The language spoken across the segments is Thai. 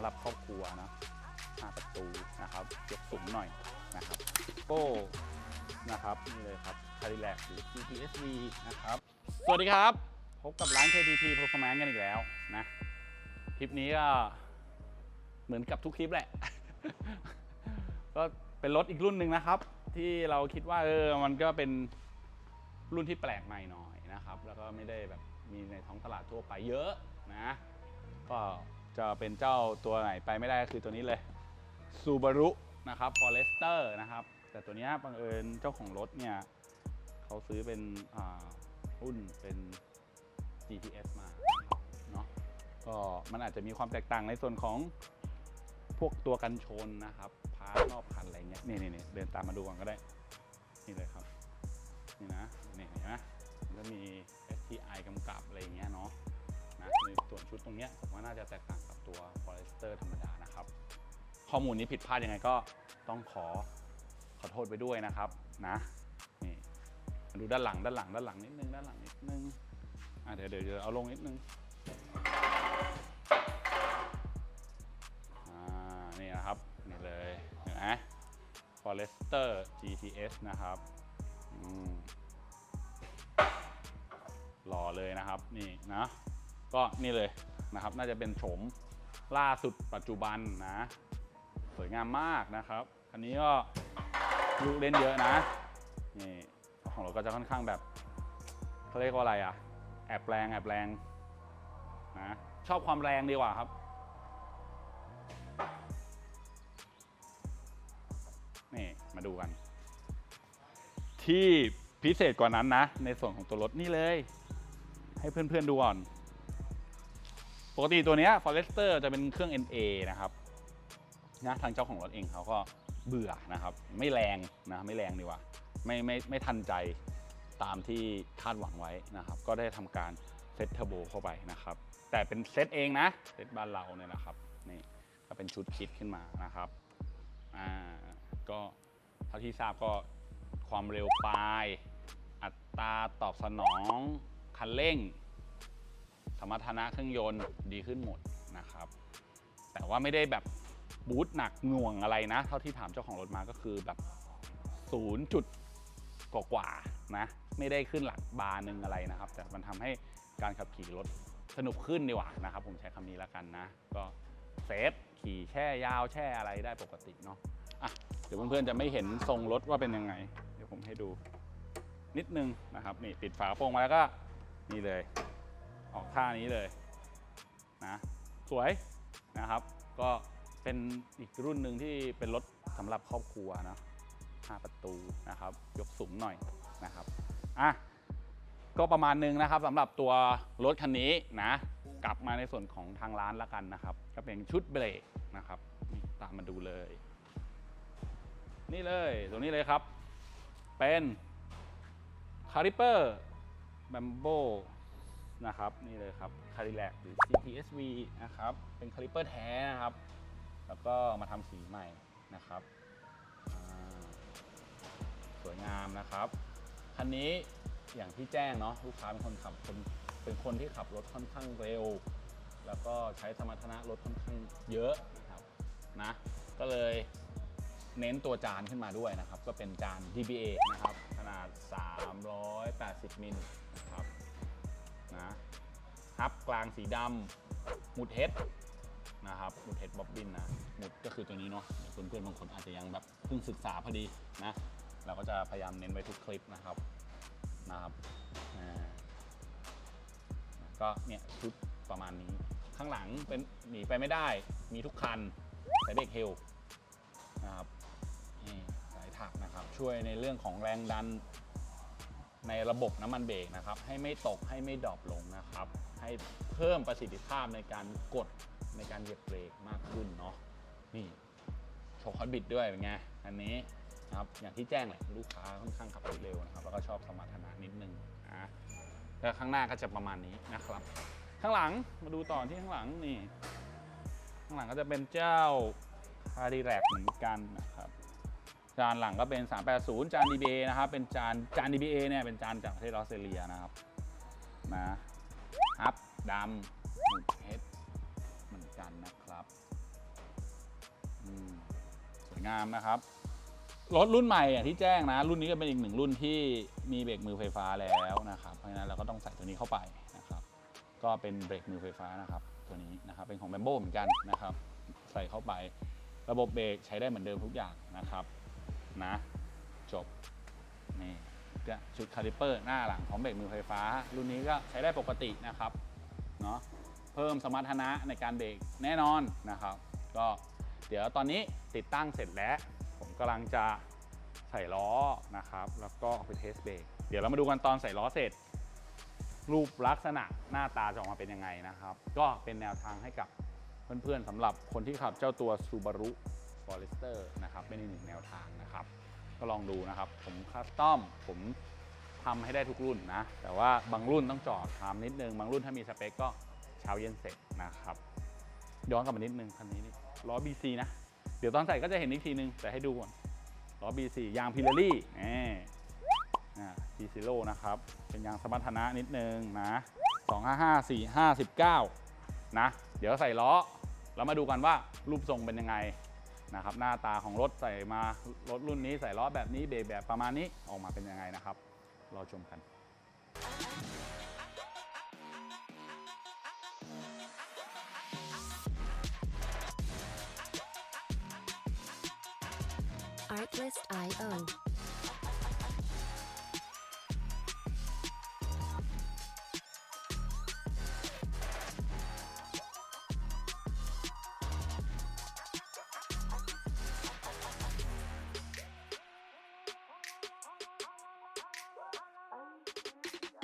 ำหรับครอบครัวนะ5ประตูนะครับยกสูงหน่อยนะครับโป้นะครับนี่เลยครับคาริแลกหรือ GTSV นะครับ สวัสดีครับ พบกับร้าน KTP Performance กันอีกแล้วนะ คลิปนี้ก็เหมือนกับทุกคลิปแหละ ก็เป็นรถอีกรุ่นหนึ่งนะครับ ที่เราคิดว่าเออมันก็เป็นรุ่นที่แปลกใหม่หน่อยนะครับ แล้วก็ไม่ได้แบบมีในท้องตลาดทั่วไปเยอะนะ ก็ จะเป็นเจ้าตัวไหนไปไม่ได้ก็คือตัวนี้เลย Subaru นะครับ Forester นะครับ แต่ตัวนี้บังเอิญเจ้าของรถเนี่ยเขาซื้อเป็นอ่ารุ่นเป็น GTS มาเนาะก็มันอาจจะมีความแตกต่างในส่วนของพวกตัวกันชนนะครับพาร์ทรอบคันอะไรเงี้ยนี่นี่เดินตามมาดูก่อนก็ได้ นี่เลยครับ นี่นะนี่เห็นไหมมันก็มี STI กำกับอะไรเงี้ยเนาะนะในส่วนชุดตรงเนี้ยผมว่าน่าจะแตกต่าง กับตัว Forester ธรรมดานะครับ ข้อมูลนี้ผิดพลาดยังไงก็ต้องขอขอโทษไปด้วยนะครับนะนี่มาดูด้านหลังด้านหลังด้านหลังนิดนึงด้านหลังนิดนึงอะเดี๋ยวเดี๋ยวเอาลงนิดนึงอ่านี่นะครับนี่เลยเห็นไหม Forester GTS นะครับหล่อเลยนะครับนี่นะก็นี่เลยนะครับ น่าจะเป็นโฉม ล่าสุดปัจจุบันนะ สวยงามมากนะครับคันนี้ก็ลูกเล่นเยอะนะนี่ของเราก็จะค่อนข้างแบบเขาเรียกว่าอะไรอะแอบแรงแอบแรงนะชอบความแรงดีกว่าครับนี่มาดูกัน ที่พิเศษกว่านั้นนะ ในส่วนของตัวรถนี่เลย ให้เพื่อนๆดูก่อน กติตัวเนี้ย Forester จะเป็นเครื่อง NA นะครับนะทางเจ้าของรถเองเขาก็เบื่อนะครับ ไม่แรงนะไม่แรงดีกว่า ไม่ไม่ไม่ทันใจตามที่คาดหวังไว้นะครับ ก็ได้ทำการเซตเทอร์โบเข้าไปนะครับ แต่เป็นเซตเองนะเซตบ้านเราเนี่ยนะครับนี่ก็เป็นชุดคิดขึ้นมานะครับอ่าก็เท่าที่ทราบก็ความเร็วปลาย อัตราตอบสนองคันเร่ง สมรรถนะเครื่องยนต์ดีขึ้นหมดนะครับ แต่ว่าไม่ได้แบบบูทหนักหน่วงอะไรนะ เท่าที่ถามเจ้าของรถมาก็คือแบบ0จุดกว่าๆนะไม่ได้ขึ้นหลักบาร์หนึ่งอะไรนะครับ แต่มันทำให้การขับขี่รถสนุกขึ้นดีกว่านะครับ ผมใช้คำนี้แล้วกันนะ ก็เซฟขี่แช่ยาวแช่อะไรได้ปกติเนาะอะเดี๋ยวเพื่อนๆจะไม่เห็นทรงรถว่าเป็นยังไง เดี๋ยวผมให้ดูนิดนึงนะครับ นี่ปิดฝากระโปรงมาแล้วก็นี่เลย ออกท่านี้เลยนะสวยนะครับ ก็เป็นอีกรุ่นหนึ่งที่เป็นรถสำหรับครอบครัวนะ5ประตูนะครับ ยกสูงหน่อยนะครับอะก็ประมาณหนึงนะครับสำหรับตัวรถคันนี้นะ กลับมาในส่วนของทางร้านละกันนะครับ ก็เป็นชุดเบรกนะครับ ตามมาดูเลย นี่เลยตัวนี้เลยครับ เป็นคาริเปอร์แบมโบ นะครับนี่เลยครับคาริแลกหรือ CTSV นะครับเป็นคาลิเปอร์แท้นะครับ แล้วก็มาทำสีใหม่นะครับสวยงามนะครับคันนี้อย่างที่แจ้งเนาะลูกค้าเป็นคนขับคนเป็นคนที่ขับรถค่อนข้างเร็ว แล้วก็ใช้สมรรถนะรถค่อนข้างเยอะนะครับนะก็เลยเน้นตัวจานขึ้นมาด้วยนะครับ ก็เป็นจาน DBA นะครับ ขนาด 380มิล นะฮับกลางสีดำหมุดเฮดนะครับหมุดเฮดบ๊อบบินนะหมุดก็คือตัวนี้เนาะเดี๋ยวเพื่อนๆบางคนอาจจะยังแบบเพิ่งศึกษาพอดีนะเราก็จะพยายามเน้นไว้ทุกคลิปนะครับนะครับก็เนี่ยชุดประมาณนี้ ข้างหลังเป็นหนีไปไม่ได้มีทุกคันใช้เด็กเฮลนะครับสายถักนะครับช่วยในเรื่องของแรงดัน ในระบบน้ำมันเบรกนะครับ ให้ไม่ตกให้ไม่ดรอปลงนะครับ ให้เพิ่มประสิทธิภาพในการกดในการเหยียบเบรกมากขึ้นเนาะนี่โชว์คอนบิดด้วยเป็นไงอันนี้นะครับอย่างที่แจ้งแหละลูกค้าค่อนข้างขับรถเร็วนะครับ แล้วก็ชอบสมรรถนะนิดนึงนะแล้วข้างหน้าก็จะประมาณนี้นะครับ ข้างหลังมาดูต่อที่ข้างหลังนี่ ข้างหลังก็จะเป็นเจ้าคาริแรกเหมือนกันนะ จานหลังก็เป็น 380 จาน DBA นะครับ เป็นจานจาน DBA เนี่ยเป็นจานจากประเทศออสเตรเลียนะครับนะฮับดำหมุดเพชรเหมือนกันนะครับสวยงามนะครับ รถรุ่นใหม่อะที่แจ้งนะ รุ่นนี้ก็เป็นอีกหนึ่งรุ่นที่มีเบรกมือไฟฟ้าแล้วนะครับ เพราะฉะนั้นเราก็ต้องใส่ตัวนี้เข้าไปนะครับ ก็เป็นเบรกมือไฟฟ้านะครับ ตัวนี้นะครับ เป็นของแบมโบเหมือนกันนะครับ ใส่เข้าไประบบเบรกใช้ได้เหมือนเดิมทุกอย่างนะครับ นะ จบ นี่ก็ชุดคาลิเปอร์หน้าหลังของเบรกมือไฟฟ้า รุ่นนี้ก็ใช้ได้ปกตินะครับเนาะเพิ่มสมรรถนะในการเบรกแน่นอนนะครับ ก็เดี๋ยวตอนนี้ติดตั้งเสร็จแล้ว ผมกำลังจะใส่ล้อนะครับ แล้วก็ไปเทสเบรกเดี๋ยวเรามาดูกันตอนใส่ล้อเสร็จ รูปลักษณะหน้าตาจะออกมาเป็นยังไงนะครับ ก็เป็นแนวทางให้กับเพื่อนๆสำหรับคนที่ขับเจ้าตัว Subaru Forester นะครับเป็นอีกหนึ่งแนวทางนะครับ ก็ลองดูนะครับ ผมคัสตอมผมทำให้ได้ทุกรุ่นนะ แต่ว่าบางรุ่นต้องจอดทำนิดนึง บางรุ่นถ้ามีสเปคก็เช้าเย็นเสร็จนะครับ ย้อนกลับมานิดนึงคันนี้นี่ล้อ BC นะ เดี๋ยวตอนใส่ก็จะเห็นอีกทีนึง แต่ให้ดูก่อนล้อ BC ยางพิลารี่นี่อ่า p 0นะครับ เป็นยางสมรรถนะนิดนึงนะ255 4 59นะ เดี๋ยวใส่ล้อ แล้วมาดูกันว่ารูปทรงเป็นยังไง นะครับหน้าตาของรถใส่มารถรุ่นนี้ใส่ล้อแบบนี้เบรกแบบประมาณนี้ออกมาเป็นยังไงนะครับรอชมกัน Artlist.io.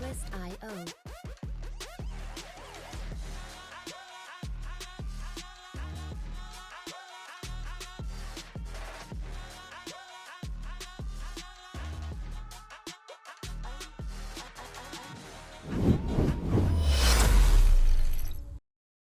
Artlist.io.